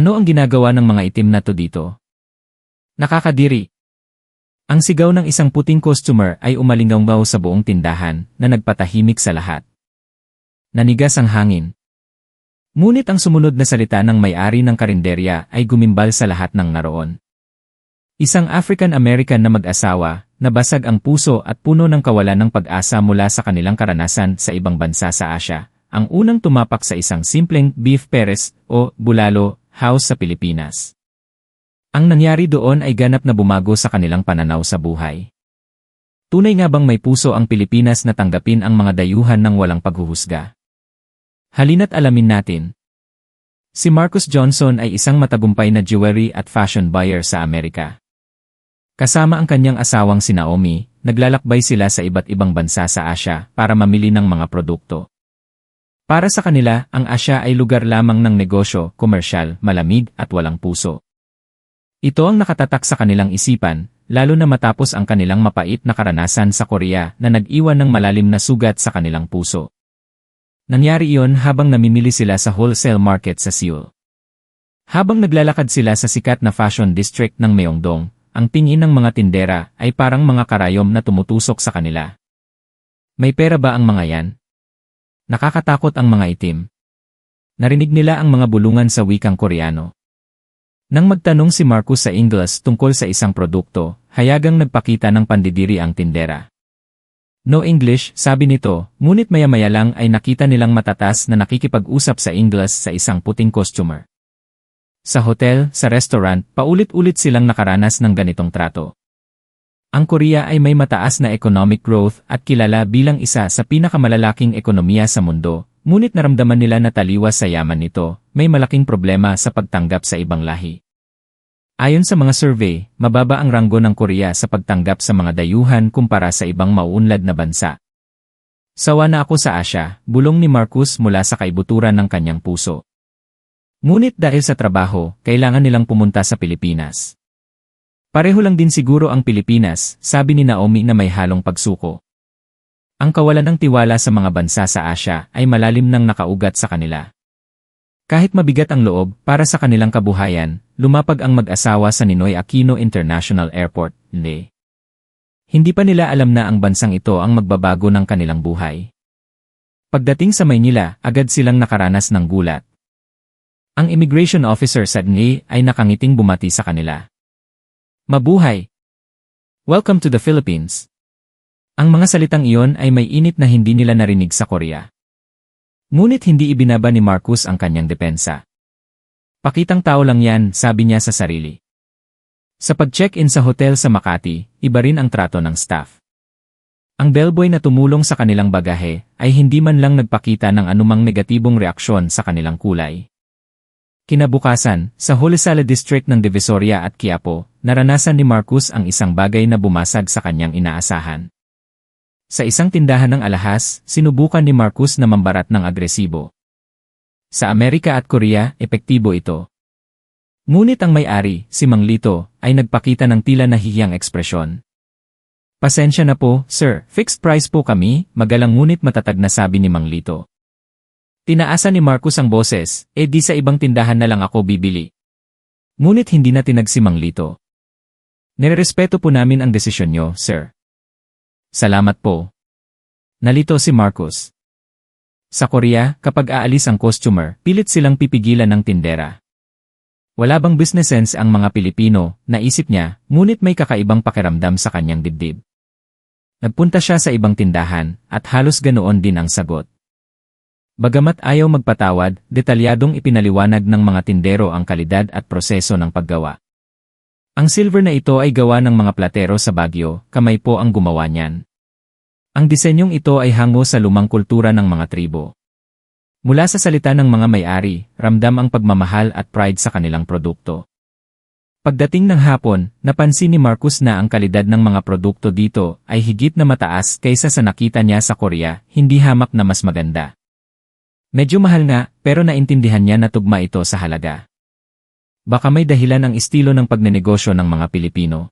Ano ang ginagawa ng mga itim na to dito? Nakakadiri. Ang sigaw ng isang puting customer ay umalinggaw sa buong tindahan na nagpatahimik sa lahat. Nanigas ang hangin. Ngunit ang sumunod na salita ng may-ari ng karinderya ay gumimbal sa lahat ng naroon. Isang African-American na mag-asawa, nabasag ang puso at puno ng kawalan ng pag-asa mula sa kanilang karanasan sa ibang bansa sa Asya, ang unang tumapak sa isang simpleng beef peres o bulalo house sa Pilipinas. Ang nangyari doon ay ganap na bumago sa kanilang pananaw sa buhay. Tunay nga bang may puso ang Pilipinas na tanggapin ang mga dayuhan ng walang paghuhusga? Halina't alamin natin. Si Marcus Johnson ay isang matagumpay na jewelry at fashion buyer sa Amerika. Kasama ang kanyang asawang si Naomi, naglalakbay sila sa iba't ibang bansa sa Asya para mamili ng mga produkto. Para sa kanila, ang Asya ay lugar lamang ng negosyo, komersyal, malamig at walang puso. Ito ang nakatatak sa kanilang isipan, lalo na matapos ang kanilang mapait na karanasan sa Korea na nag-iwan ng malalim na sugat sa kanilang puso. Nangyari iyon habang namimili sila sa wholesale market sa Seoul. Habang naglalakad sila sa sikat na fashion district ng Myeongdong, ang tingin ng mga tindera ay parang mga karayom na tumutusok sa kanila. May pera ba ang mga yan? Nakakatakot ang mga itim. Narinig nila ang mga bulungan sa wikang Koreano. Nang magtanong si Marcus sa Ingles tungkol sa isang produkto, hayagang nagpakita ng pandidiri ang tindera. No English, sabi nito, ngunit maya-maya lang ay nakita nilang matatas na nakikipag-usap sa Ingles sa isang puting customer. Sa hotel, sa restaurant, paulit-ulit silang nakaranas ng ganitong trato. Ang Korea ay may mataas na economic growth at kilala bilang isa sa pinakamalalaking ekonomiya sa mundo, ngunit naramdaman nila na taliwas sa yaman nito, may malaking problema sa pagtanggap sa ibang lahi. Ayon sa mga survey, mababa ang ranggo ng Korea sa pagtanggap sa mga dayuhan kumpara sa ibang mauunlad na bansa. Sawa na ako sa Asya, bulong ni Marcus mula sa kaibuturan ng kanyang puso. Ngunit dahil sa trabaho, kailangan nilang pumunta sa Pilipinas. Pareho lang din siguro ang Pilipinas, sabi ni Naomi na may halong pagsuko. Ang kawalan ng tiwala sa mga bansa sa Asya ay malalim nang nakaugat sa kanila. Kahit mabigat ang loob para sa kanilang kabuhayan, lumapag ang mag-asawa sa Ninoy Aquino International Airport, NE. Hindi pa nila alam na ang bansang ito ang magbabago ng kanilang buhay. Pagdating sa Maynila, agad silang nakaranas ng gulat. Ang immigration officer sa NE ay nakangiting bumati sa kanila. Mabuhay! Welcome to the Philippines! Ang mga salitang iyon ay may init na hindi nila narinig sa Korea. Ngunit hindi ibinaba ni Marcus ang kanyang depensa. Pakitang tao lang yan, sabi niya sa sarili. Sa pag-check-in sa hotel sa Makati, iba rin ang trato ng staff. Ang bellboy na tumulong sa kanilang bagahe ay hindi man lang nagpakita ng anumang negatibong reaksyon sa kanilang kulay. Kinabukasan, sa Holisala District ng Divisoria at Quiapo, naranasan ni Marcus ang isang bagay na bumasag sa kanyang inaasahan. Sa isang tindahan ng alahas, sinubukan ni Marcus na mambarat ng agresibo. Sa Amerika at Korea, epektibo ito. Ngunit ang may-ari, si Mang Lito, ay nagpakita ng tila nahihiyang ekspresyon. Pasensya na po, sir, fixed price po kami, magalang ngunit matatag na sabi ni Mang Lito. Tinaasa ni Marcus ang boses, eh di sa ibang tindahan na lang ako bibili. Ngunit hindi na tinag Lito. Nirerespeto po namin ang desisyon nyo, sir. Salamat po. Nalito si Marcus. Sa Korea, kapag aalis ang customer, pilit silang pipigilan ng tindera. Wala bang business sense ang mga Pilipino, naisip niya, ngunit may kakaibang pakiramdam sa kanyang dibdib. Nagpunta siya sa ibang tindahan, at halos ganoon din ang sagot. Bagamat ayaw magpatawad, detalyadong ipinaliwanag ng mga tindero ang kalidad at proseso ng paggawa. Ang silver na ito ay gawa ng mga platero sa Baguio, kamay po ang gumawa niyan. Ang disenyong ito ay hango sa lumang kultura ng mga tribo. Mula sa salita ng mga may-ari, ramdam ang pagmamahal at pride sa kanilang produkto. Pagdating ng hapon, napansin ni Marcus na ang kalidad ng mga produkto dito ay higit na mataas kaysa sa nakita niya sa Korea, hindi hamak na mas maganda. Medyo mahal nga, pero naintindihan niya na tugma ito sa halaga. Baka may dahilan ang estilo ng pagnenegosyo ng mga Pilipino.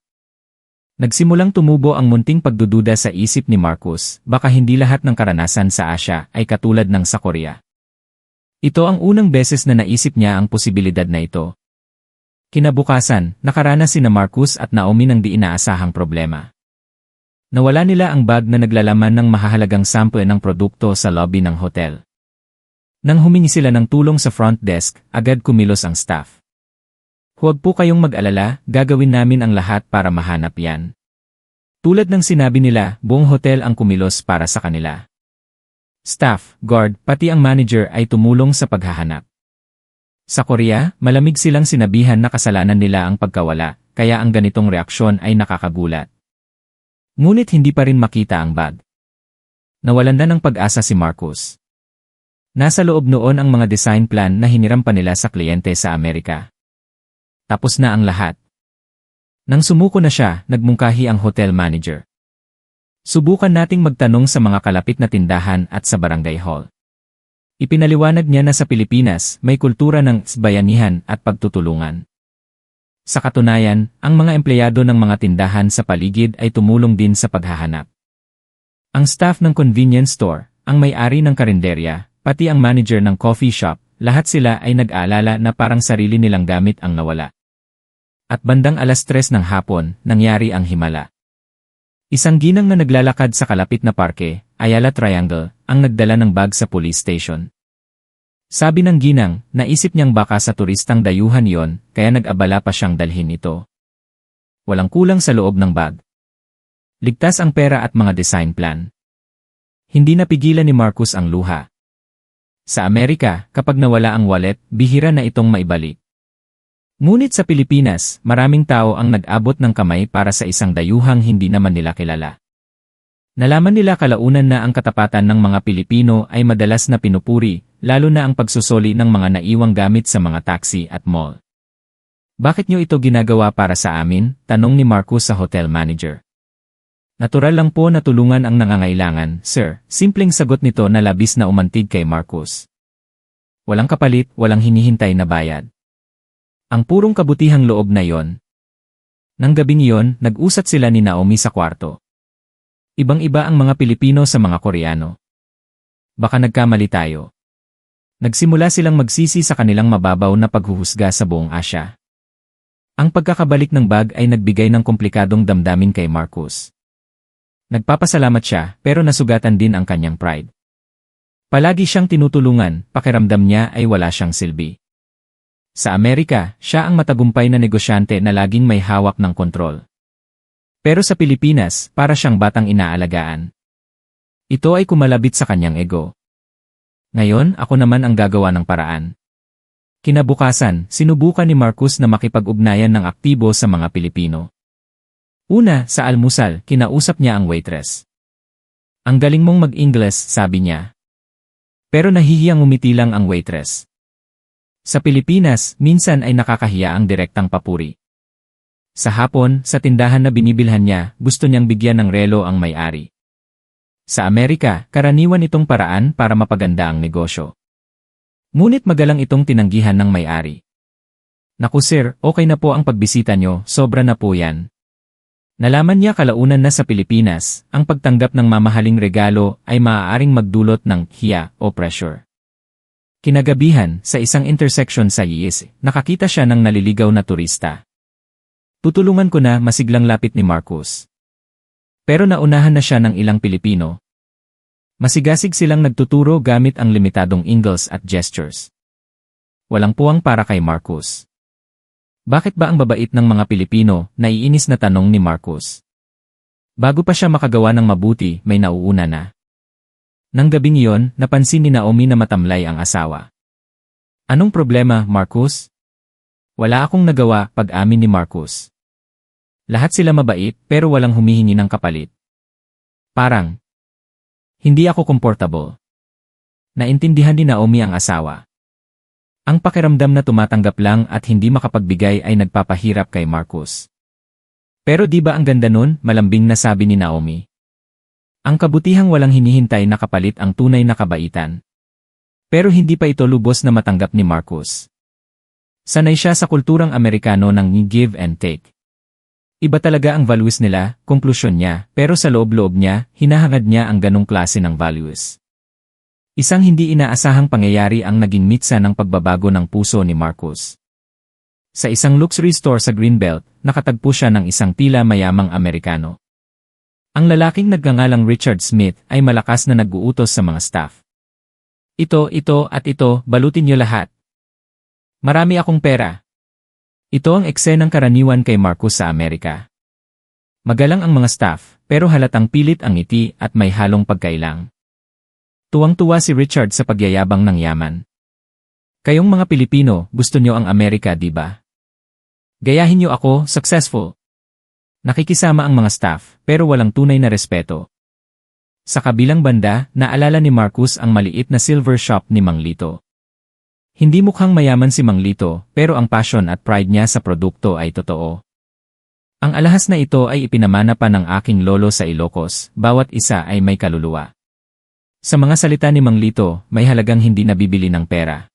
Nagsimulang tumubo ang munting pagdududa sa isip ni Marcus, baka hindi lahat ng karanasan sa Asya ay katulad ng sa Korea. Ito ang unang beses na naisip niya ang posibilidad na ito. Kinabukasan, nakaranas sina Marcus at Naomi ng di inaasahang problema. Nawala nila ang bag na naglalaman ng mahahalagang sample ng produkto sa lobby ng hotel. Nang humingi sila ng tulong sa front desk, agad kumilos ang staff. Huwag po kayong mag-alala, gagawin namin ang lahat para mahanap yan. Tulad ng sinabi nila, buong hotel ang kumilos para sa kanila. Staff, guard, pati ang manager ay tumulong sa paghahanap. Sa Korea, malamig silang sinabihan na kasalanan nila ang pagkawala, kaya ang ganitong reaksyon ay nakakagulat. Ngunit hindi pa rin makita ang bag. Nawalan na ng pag-asa si Marcus. Nasa loob noon ang mga design plan na hiniram pa nila sa kliyente sa Amerika. Tapos na ang lahat. Nang sumuko na siya, nagmungkahi ang hotel manager. Subukan nating magtanong sa mga kalapit na tindahan at sa barangay hall. Ipinaliwanag niya na sa Pilipinas may kultura ng bayanihan at pagtutulungan. Sa katunayan, ang mga empleyado ng mga tindahan sa paligid ay tumulong din sa paghahanap. Ang staff ng convenience store, ang may-ari ng karinderya, pati ang manager ng coffee shop, lahat sila ay nag-aalala na parang sarili nilang gamit ang nawala. At bandang alas tres ng hapon, nangyari ang himala. Isang ginang na naglalakad sa kalapit na parke, Ayala Triangle, ang nagdala ng bag sa police station. Sabi ng ginang, naisip niyang baka sa turistang dayuhan yon, kaya nag-abala pa siyang dalhin ito. Walang kulang sa loob ng bag. Ligtas ang pera at mga design plan. Hindi napigilan ni Marcus ang luha. Sa Amerika, kapag nawala ang wallet, bihira na itong maibalik. Ngunit sa Pilipinas, maraming tao ang nag-abot ng kamay para sa isang dayuhang hindi naman nila kilala. Nalaman nila kalaunan na ang katapatan ng mga Pilipino ay madalas na pinupuri, lalo na ang pagsusoli ng mga naiwang gamit sa mga taxi at mall. Bakit nyo ito ginagawa para sa amin? Tanong ni Marcus sa hotel manager. Natural lang po na tulungan ang nangangailangan, sir. Simpleng sagot nito na labis na umantig kay Marcus. Walang kapalit, walang hinihintay na bayad. Ang purong kabutihang loob na yon. Nang gabing iyon, nag-usat sila ni Naomi sa kwarto. Ibang-iba ang mga Pilipino sa mga Koreano. Baka nagkamali tayo. Nagsimula silang magsisi sa kanilang mababaw na paghuhusga sa buong Asya. Ang pagkakabalik ng bag ay nagbigay ng komplikadong damdamin kay Marcus. Nagpapasalamat siya pero nasugatan din ang kanyang pride. Palagi siyang tinutulungan, pakiramdam niya ay wala siyang silbi. Sa Amerika, siya ang matagumpay na negosyante na laging may hawak ng kontrol. Pero sa Pilipinas, para siyang batang inaalagaan. Ito ay kumalabit sa kanyang ego. Ngayon, ako naman ang gagawa ng paraan. Kinabukasan, sinubukan ni Marcus na makipag-ugnayan ng aktibo sa mga Pilipino. Una, sa almusal, kinausap niya ang waitress. Ang galing mong mag-Ingles, sabi niya. Pero nahihiyang umiti lang ang waitress. Sa Pilipinas, minsan ay nakakahiya ang direktang papuri. Sa hapon, sa tindahan na binibilhan niya, gusto niyang bigyan ng relo ang may-ari. Sa Amerika, karaniwan itong paraan para mapaganda ang negosyo. Ngunit magalang itong tinanggihan ng may-ari. Naku sir, okay na po ang pagbisita nyo, sobra na po yan. Nalaman niya kalaunan na sa Pilipinas, ang pagtanggap ng mamahaling regalo ay maaaring magdulot ng hiya o pressure. Kinagabihan, sa isang intersection sa Yis, nakakita siya ng naliligaw na turista. Tutulungan ko na masiglang lapit ni Marcus. Pero naunahan na siya ng ilang Pilipino. Masigasig silang nagtuturo gamit ang limitadong ingles at gestures. Walang puwang para kay Marcus. Bakit ba ang babait ng mga Pilipino, naiinis na tanong ni Marcus. Bago pa siya makagawa ng mabuti, may nauuna na. Nang gabing iyon, napansin ni Naomi na matamlay ang asawa. Anong problema, Marcus? Wala akong nagawa, pag-amin ni Marcus. Lahat sila mabait, pero walang humihingi ng kapalit. Parang, hindi ako komportable. Naintindihan ni Naomi ang asawa. Ang pakiramdam na tumatanggap lang at hindi makapagbigay ay nagpapahirap kay Marcus. Pero di ba ang ganda nun, malambing na sabi ni Naomi. Ang kabutihang walang hinihintay na kapalit ang tunay na kabaitan. Pero hindi pa ito lubos na matanggap ni Marcus. Sanay siya sa kulturang Amerikano ng give and take. Iba talaga ang values nila, konklusyon niya, pero sa loob-loob niya, hinahangad niya ang ganong klase ng values. Isang hindi inaasahang pangyayari ang naging mitsa ng pagbabago ng puso ni Marcus. Sa isang luxury store sa Greenbelt, nakatagpo siya ng isang tila mayamang Amerikano. Ang lalaking nagngangalang Richard Smith ay malakas na nag-uutos sa mga staff. Ito, ito at ito, balutin niyo lahat. Marami akong pera. Ito ang eksenang karaniwan kay Marcus sa Amerika. Magalang ang mga staff, pero halatang pilit ang ngiti at may halong pagkailang. Tuwang-tuwa si Richard sa pagyayabang ng yaman. Kayong mga Pilipino, gusto nyo ang Amerika, di ba? Gayahin nyo ako, successful. Nakikisama ang mga staff, pero walang tunay na respeto. Sa kabilang banda, naalala ni Marcus ang maliit na silver shop ni Mang Lito. Hindi mukhang mayaman si Mang Lito, pero ang passion at pride niya sa produkto ay totoo. Ang alahas na ito ay ipinamana pa ng aking lolo sa Ilocos, bawat isa ay may kaluluwa. Sa mga salita ni Mang Lito, may halagang hindi nabibili ng pera.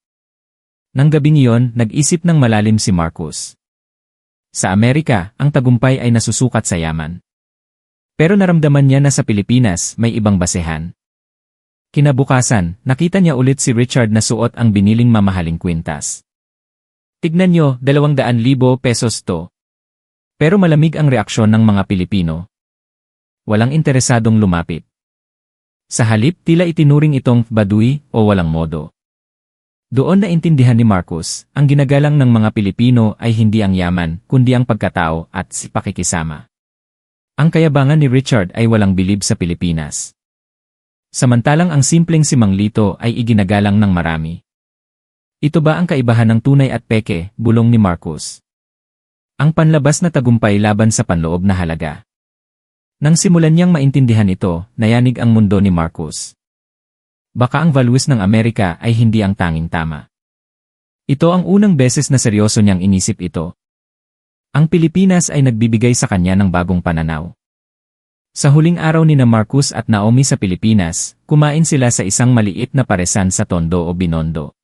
Nang gabing iyon, nag-isip ng malalim si Marcus. Sa Amerika, ang tagumpay ay nasusukat sa yaman. Pero naramdaman niya na sa Pilipinas may ibang basehan. Kinabukasan, nakita niya ulit si Richard na suot ang biniling mamahaling kwintas. Tignan niyo, 200,000 pesos to. Pero malamig ang reaksyon ng mga Pilipino. Walang interesadong lumapit. Sa halip tila itinuring itong baduy o walang modo. Doon na intindihan ni Marcus, ang ginagalang ng mga Pilipino ay hindi ang yaman, kundi ang pagkatao at si pakikisama. Ang kayabangan ni Richard ay walang bilib sa Pilipinas. Samantalang ang simpleng si Mang Lito ay iginagalang ng marami. Ito ba ang kaibahan ng tunay at peke, bulong ni Marcus? Ang panlabas na tagumpay laban sa panloob na halaga. Nang simulan niyang maintindihan ito, nayanig ang mundo ni Marcus. Baka ang values ng Amerika ay hindi ang tanging tama. Ito ang unang beses na seryoso niyang inisip ito. Ang Pilipinas ay nagbibigay sa kanya ng bagong pananaw. Sa huling araw ni na Marcus at Naomi sa Pilipinas, kumain sila sa isang maliit na paresan sa Tondo o Binondo.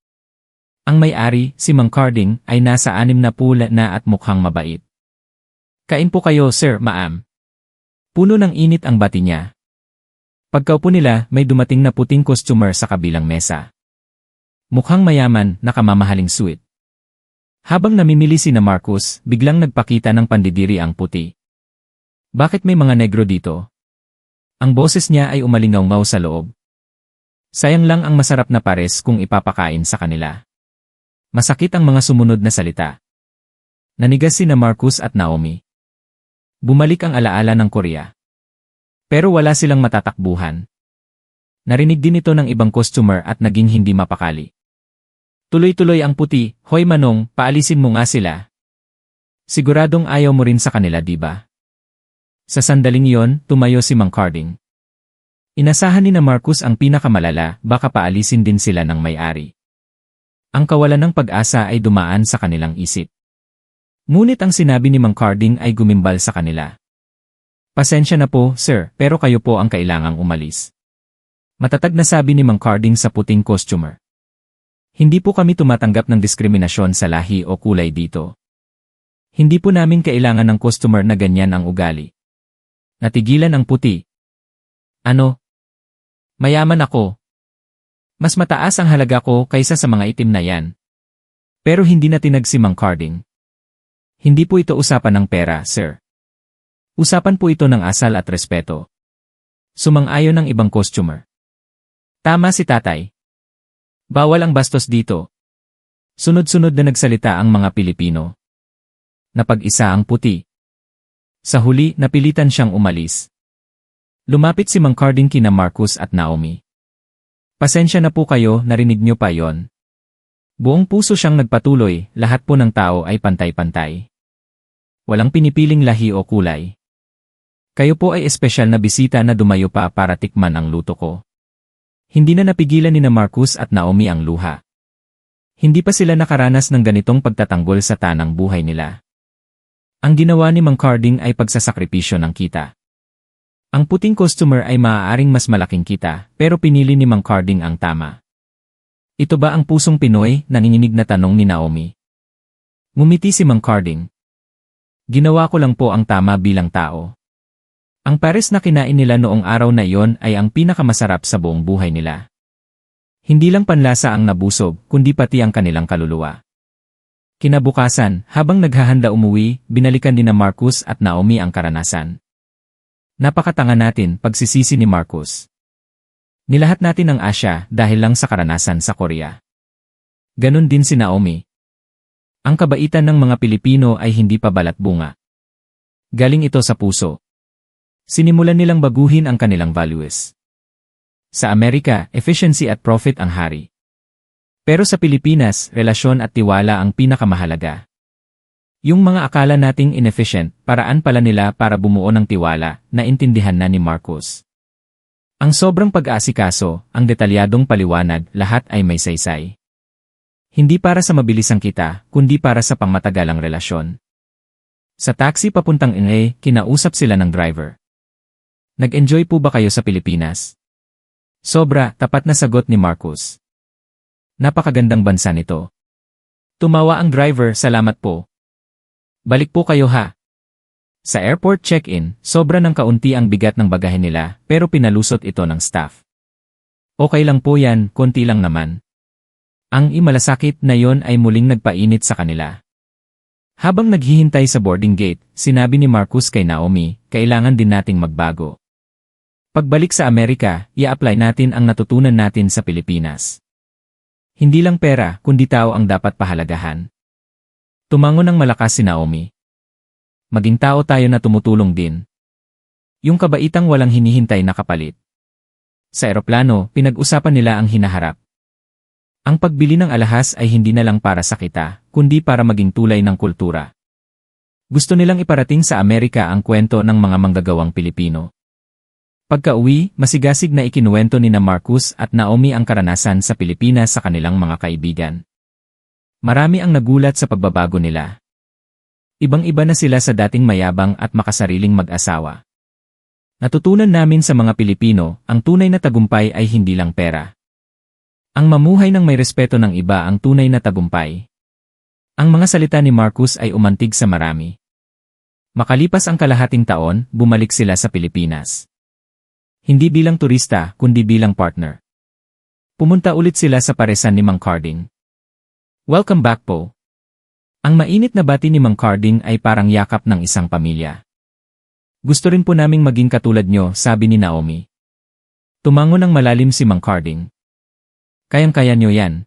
Ang may-ari, si Mang Carding, ay nasa anim na pula na at mukhang mabait. Kain po kayo, sir, maam. Puno ng init ang bati niya, Pagkaupo nila, may dumating na puting customer sa kabilang mesa. Mukhang mayaman, nakamamahaling suit. Habang namimili si na Marcus, biglang nagpakita ng pandidiri ang puti. Bakit may mga negro dito? Ang boses niya ay umalingaw sa loob. Sayang lang ang masarap na pares kung ipapakain sa kanila. Masakit ang mga sumunod na salita. Nanigas si na Marcus at Naomi. Bumalik ang alaala ng Korea. Pero wala silang matatakbuhan. Narinig din ito ng ibang customer at naging hindi mapakali. Tuloy-tuloy ang puti, Hoy Manong, paalisin mo nga sila. Siguradong ayaw mo rin sa kanila di ba? Sa sandaling iyon, tumayo si Mang Carding. Inasahan ni na Marcus ang pinakamalala, baka paalisin din sila ng may-ari. Ang kawalan ng pag-asa ay dumaan sa kanilang isip. Ngunit ang sinabi ni Mang Carding ay gumimbal sa kanila. Pasensya na po, sir, pero kayo po ang kailangang umalis. Matatag na sabi ni Mang Carding sa puting customer. Hindi po kami tumatanggap ng diskriminasyon sa lahi o kulay dito. Hindi po namin kailangan ng customer na ganyan ang ugali. Natigilan ang puti. Ano? Mayaman ako. Mas mataas ang halaga ko kaysa sa mga itim na yan. Pero hindi na tinag si Mang Carding. Hindi po ito usapan ng pera, sir. Usapan po ito ng asal at respeto. Sumang-ayon ng ibang customer. Tama si tatay. Bawal ang bastos dito. Sunod-sunod na nagsalita ang mga Pilipino. Napag-isa ang puti. Sa huli, napilitan siyang umalis. Lumapit si Mang Carding kina Marcus at Naomi. Pasensya na po kayo, narinig niyo pa yon. Buong puso siyang nagpatuloy, lahat po ng tao ay pantay-pantay. Walang pinipiling lahi o kulay. Kayo po ay espesyal na bisita na dumayo pa para tikman ang luto ko. Hindi na napigilan ni na Marcus at Naomi ang luha. Hindi pa sila nakaranas ng ganitong pagtatanggol sa tanang buhay nila. Ang ginawa ni Mang Carding ay pagsasakripisyo ng kita. Ang puting customer ay maaaring mas malaking kita, pero pinili ni Mang Carding ang tama. Ito ba ang pusong Pinoy? Nanginginig na tanong ni Naomi. Ngumiti si Mang Carding. Ginawa ko lang po ang tama bilang tao. Ang pares na kinain nila noong araw na iyon ay ang pinakamasarap sa buong buhay nila. Hindi lang panlasa ang nabusog, kundi pati ang kanilang kaluluwa. Kinabukasan, habang naghahanda umuwi, binalikan din na Marcus at Naomi ang karanasan. Napakatanga natin, pagsisisi ni Marcus. Nilahat natin ang Asya dahil lang sa karanasan sa Korea. Ganon din si Naomi. Ang kabaitan ng mga Pilipino ay hindi pa balat bunga. Galing ito sa puso. Sinimulan nilang baguhin ang kanilang values. Sa Amerika, efficiency at profit ang hari. Pero sa Pilipinas, relasyon at tiwala ang pinakamahalaga. Yung mga akala nating inefficient, paraan pala nila para bumuo ng tiwala, na intindihan na ni Marcos. Ang sobrang pag-aasikaso, ang detalyadong paliwanag, lahat ay may saysay. Hindi para sa mabilisang kita, kundi para sa pangmatagalang relasyon. Sa taxi papuntang Inge, kinausap sila ng driver. Nag-enjoy po ba kayo sa Pilipinas? Sobra, tapat na sagot ni Marcos. Napakagandang bansa nito. Tumawa ang driver, salamat po. Balik po kayo ha. Sa airport check-in, sobra ng kaunti ang bigat ng bagahe nila, pero pinalusot ito ng staff. Okay lang po yan, konti lang naman. Ang imalasakit na yon ay muling nagpainit sa kanila. Habang naghihintay sa boarding gate, sinabi ni Marcus kay Naomi, kailangan din nating magbago. Pagbalik sa Amerika, i-apply natin ang natutunan natin sa Pilipinas. Hindi lang pera, kundi tao ang dapat pahalagahan. Tumango ng malakas si Naomi. Maging tao tayo na tumutulong din. Yung kabaitang walang hinihintay na kapalit. Sa eroplano, pinag-usapan nila ang hinaharap. Ang pagbili ng alahas ay hindi na lang para sa kita, kundi para maging tulay ng kultura. Gusto nilang iparating sa Amerika ang kwento ng mga manggagawang Pilipino. Pagka-uwi, masigasig na ikinuwento ni na Marcus at Naomi ang karanasan sa Pilipinas sa kanilang mga kaibigan. Marami ang nagulat sa pagbabago nila. Ibang-iba na sila sa dating mayabang at makasariling mag-asawa. Natutunan namin sa mga Pilipino, ang tunay na tagumpay ay hindi lang pera. Ang mamuhay ng may respeto ng iba ang tunay na tagumpay. Ang mga salita ni Marcus ay umantig sa marami. Makalipas ang kalahating taon, bumalik sila sa Pilipinas. Hindi bilang turista, kundi bilang partner. Pumunta ulit sila sa paresan ni Mang Carding. Welcome back po. Ang mainit na bati ni Mang Carding ay parang yakap ng isang pamilya. Gusto rin po naming maging katulad nyo, sabi ni Naomi. Tumango ng malalim si Mang Carding. Kayang-kaya nyo yan.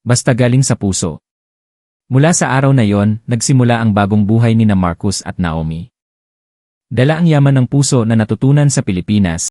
Basta galing sa puso. Mula sa araw na yon, nagsimula ang bagong buhay ni na Marcus at Naomi. Dala ang yaman ng puso na natutunan sa Pilipinas,